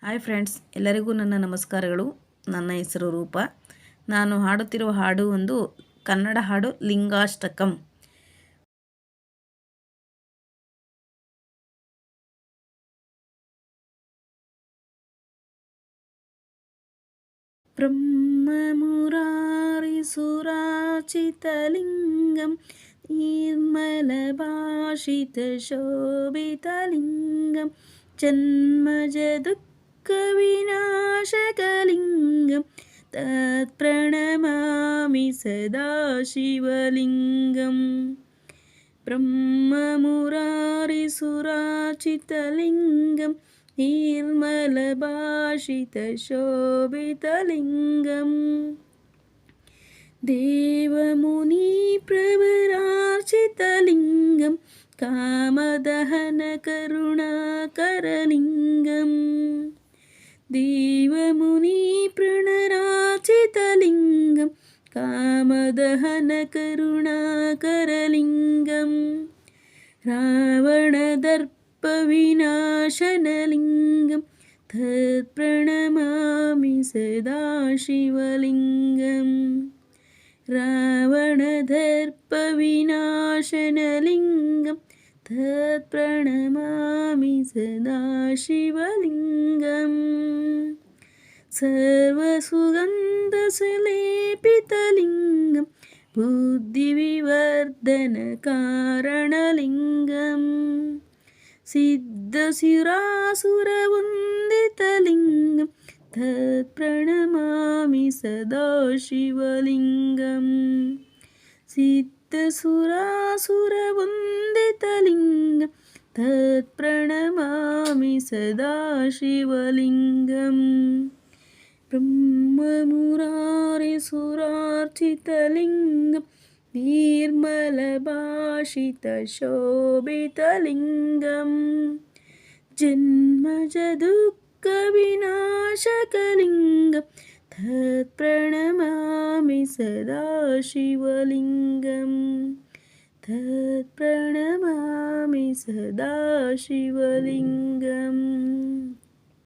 Hi friends ಎಲ್ಲರಿಗೂ ನನ್ನ ನಮಸ್ಕಾರಗಳು ನನ್ನ ಹೆಸರು ರೂಪ ನಾನು ಹಾಡುತ್ತಿರುವ ಹಾಡು ಒಂದು ಕನ್ನಡ ಹಾಡು ಲಿಂಗಾಷ್ಟಕಂ ब्रह्ममुरारिसुराचितलिङ्गं निर्मलभाषितशोभितलिङ्गं துக்கவிநாசகலிங்கம் தத் பிரணமாமி சதாசிவலிங்கம். பிரம்மமுராரிசுராச்சிதலிங்கம். நீர்மலபாஷிதோபிதலிங்கம் தேவமுனி பிரபரார்ச்சிதலிங்கம். காமதஹன கருணாகரலிங்கம். देवमुनि प्रणराचितलिङ्गं कामदहनकरुणाकरलिङ्गं रावणदर्पविनाशनलिङ्गं तत्प्रणमामि सदा शिवलिङ्गं रावणदर्पविनाशनलिङ्गं तत्प्रणमामि सदा സർവസുഗന്ധസുലേപിതലിംഗം ബുദ്ധിവിവർദ്ധനകാരണലിംഗം. സിദ്ധശിരാസുരവന്ദിതലിംഗം തത്പ്രണമാമി സദാശിവലിംഗം. സിദ്ധസുരാസുരവന്ദിതലിംഗം തത്പ്രണമാമി സദാശിവലിംഗം. பிரம்மமுராரி சுரார்ச்சிதலிங்கம் நீர்மலபாஷிதோபிதலிங்கம் ஜன்மஜதுக்கவிநாசகலிங்கம் தத் பிரணமாமி சதாசிவலிங்கம் தத் பிரணமாமி சதாசிவலிங்கம்